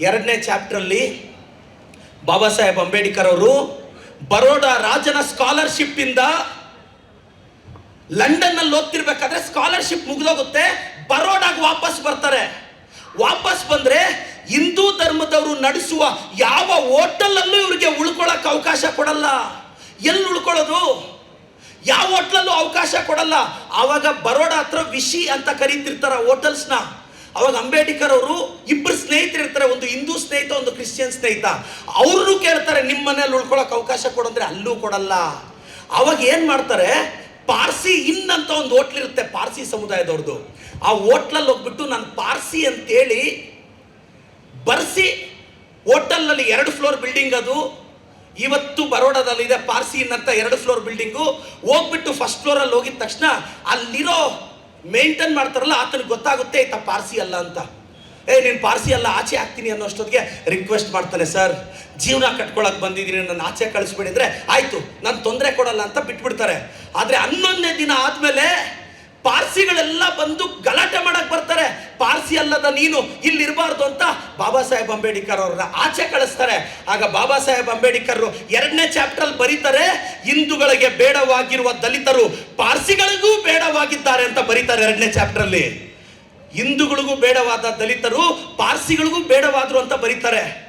ಎರಡನೇ ಚಾಪ್ಟ್ರಲ್ಲಿ ಬಾಬಾ ಸಾಹೇಬ್ ಅಂಬೇಡ್ಕರ್ ಅವರು ಬರೋಡಾ ರಾಜನ ಸ್ಕಾಲರ್ಶಿಪ್ ಇಂದ ಲಂಡನ್ನಲ್ಲಿ ಓದ್ತಿರ್ಬೇಕಾದ್ರೆ ಸ್ಕಾಲರ್ಶಿಪ್ ಮುಗಿದೋಗುತ್ತೆ, ಬರೋಡಾಗೆ ವಾಪಸ್ ಬರ್ತಾರೆ. ವಾಪಸ್ ಬಂದ್ರೆ ಹಿಂದೂ ಧರ್ಮದವರು ನಡೆಸುವ ಯಾವ ಹೋಟೆಲ್ ಅಲ್ಲೂ ಉಳ್ಕೊಳ್ಳೋಕೆ ಉಳ್ಕೊಳಕ್ ಅವಕಾಶ ಕೊಡಲ್ಲ. ಎಲ್ಲಿ ಉಳ್ಕೊಳ್ಳೋದು? ಯಾವ ಹೋಟ್ಲಲ್ಲೂ ಅವಕಾಶ ಕೊಡಲ್ಲ. ಆವಾಗ ಬರೋಡ ಹತ್ರ ವಿಶಿ ಅಂತ ಕರೀತಿರ್ತಾರ ಹೋಟೆಲ್ಸ್ನ. ಅವಾಗ ಅಂಬೇಡ್ಕರ್ ಅವರು ಇಬ್ಬರು ಸ್ನೇಹಿತರು ಇರ್ತಾರೆ ಒಂದು ಹಿಂದೂ ಸ್ನೇಹಿತ, ಒಂದು ಕ್ರಿಶ್ಚಿಯನ್ ಸ್ನೇಹಿತ ಅವ್ರನ್ನು ಕೇಳ್ತಾರೆ ನಿಮ್ಮ ಮನೇಲಿ ಉಳ್ಕೊಳಕ್ಕೆ ಅವಕಾಶ ಕೊಡಂದ್ರೆ ಅಲ್ಲೂ ಕೊಡಲ್ಲ. ಅವಾಗ ಏನು ಮಾಡ್ತಾರೆ, ಪಾರ್ಸಿ ಇನ್ ಅಂತ ಒಂದು ಹೋಟ್ಲ್ ಇರುತ್ತೆ, ಪಾರ್ಸಿ ಸಮುದಾಯದವ್ರದ್ದು ಆ ಹೋಟ್ಲಲ್ಲಿ ಹೋಗ್ಬಿಟ್ಟು ನಾನು ಪಾರ್ಸಿ ಅಂತೇಳಿ ಬರ್ಸಿ, ಹೋಟೆಲ್ನಲ್ಲಿ ಎರಡು ಫ್ಲೋರ್ ಬಿಲ್ಡಿಂಗ್ ಅದು, ಇವತ್ತು ಬರೋಡಾದಲ್ಲಿ ಇದೆ ಪಾರ್ಸಿ ಅಂತ ಎರಡು ಫ್ಲೋರ್ ಬಿಲ್ಡಿಂಗು. ಹೋಗ್ಬಿಟ್ಟು ಫಸ್ಟ್ ಫ್ಲೋರಲ್ಲಿ ಹೋಗಿದ ತಕ್ಷಣ ಅಲ್ಲಿರೋ ಮೇಂಟೈನ್ ಮಾಡ್ತಾರಲ್ಲ, ಆತನಿಗೆ ಗೊತ್ತಾಗುತ್ತೆ ಆಯ್ತಾ ಪಾರ್ಸಿ ಅಲ್ಲ ಅಂತ. ಏ, ನೀನು ಪಾರ್ಸಿ ಎಲ್ಲ ಆಚೆ ಹಾಕ್ತೀನಿ ಅನ್ನೋ ಅಷ್ಟೊತ್ತಿಗೆ ರಿಕ್ವೆಸ್ಟ್ ಮಾಡ್ತಾನೆ, ಸರ್, ಜೀವನ ಕಟ್ಕೊಳಕ್ ಬಂದಿದ್ದೀನಿ, ನನ್ನ ಆಚೆ ಕಳಿಸ್ಬೇಡಿ. ಅಂದರೆ, ಆಯಿತು, ನಾನು ತೊಂದರೆ ಕೊಡಲ್ಲ ಅಂತ ಬಿಟ್ಬಿಡ್ತಾರೆ. ಆದರೆ ಹನ್ನೊಂದನೇ ದಿನ ಆದಮೇಲೆ ಪಾರ್ಸಿಗಳೆಲ್ಲ ಬಂದು ಗಲಾಟೆ ಮಾಡಕ್ಕೆ ಬರ್ತಾರೆ. ಪಾರ್ಸಿ ಅಲ್ಲದ ನೀನು ಇಲ್ಲಿರಬಾರ್ದು ಅಂತ ಬಾಬಾ ಸಾಹೇಬ್ ಅಂಬೇಡ್ಕರ್ ಅವ್ರನ್ನ ಆಚೆ ಕಳಿಸ್ತಾರೆ. ಆಗ ಬಾಬಾ ಸಾಹೇಬ್ ಅಂಬೇಡ್ಕರ್ ಎರಡನೇ ಚಾಪ್ಟರ್ ಅಲ್ಲಿ ಬರೀತಾರೆ, ಹಿಂದೂಗಳಿಗೆ ಬೇಡವಾಗಿರುವ ದಲಿತರು ಪಾರ್ಸಿಗಳಿಗೂ ಬೇಡವಾಗಿದ್ದಾರೆ ಅಂತ ಬರೀತಾರೆ ಎರಡನೇ ಚಾಪ್ಟರ್ ಅಲ್ಲಿ. ಹಿಂದೂಗಳಿಗೂ ಬೇಡವಾದ ದಲಿತರು ಪಾರ್ಸಿಗಳಿಗೂ ಬೇಡವಾದರು ಅಂತ ಬರೀತಾರೆ.